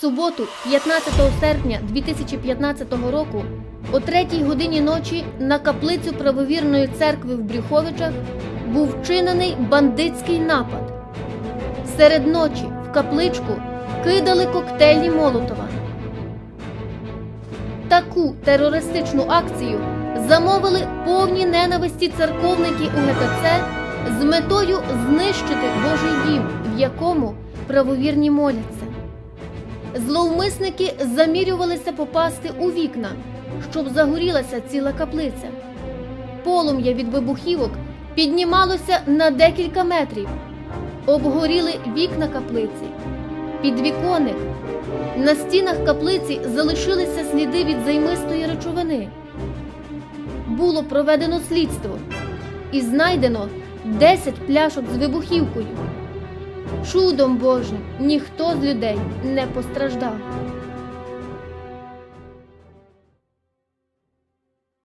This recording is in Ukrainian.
суботу, 15 серпня 2015 року, о 3 годині ночі на каплицю правовірної церкви в Брюховичах був вчинений бандитський напад. Серед ночі в капличку кидали коктейлі Молотова. Таку терористичну акцію замовили повні ненависті церковники УГКЦ з метою знищити Божий дім, в якому правовірні моляться. Зловмисники замірювалися попасти у вікна, щоб загорілася ціла каплиця. Полум'я від вибухівок піднімалося на декілька метрів. Обгоріли вікна каплиці, підвіконник. На стінах каплиці залишилися сліди від займистої речовини. Було проведено слідство і знайдено 10 пляшок з вибухівкою. Чудом Божим ніхто з людей не постраждав.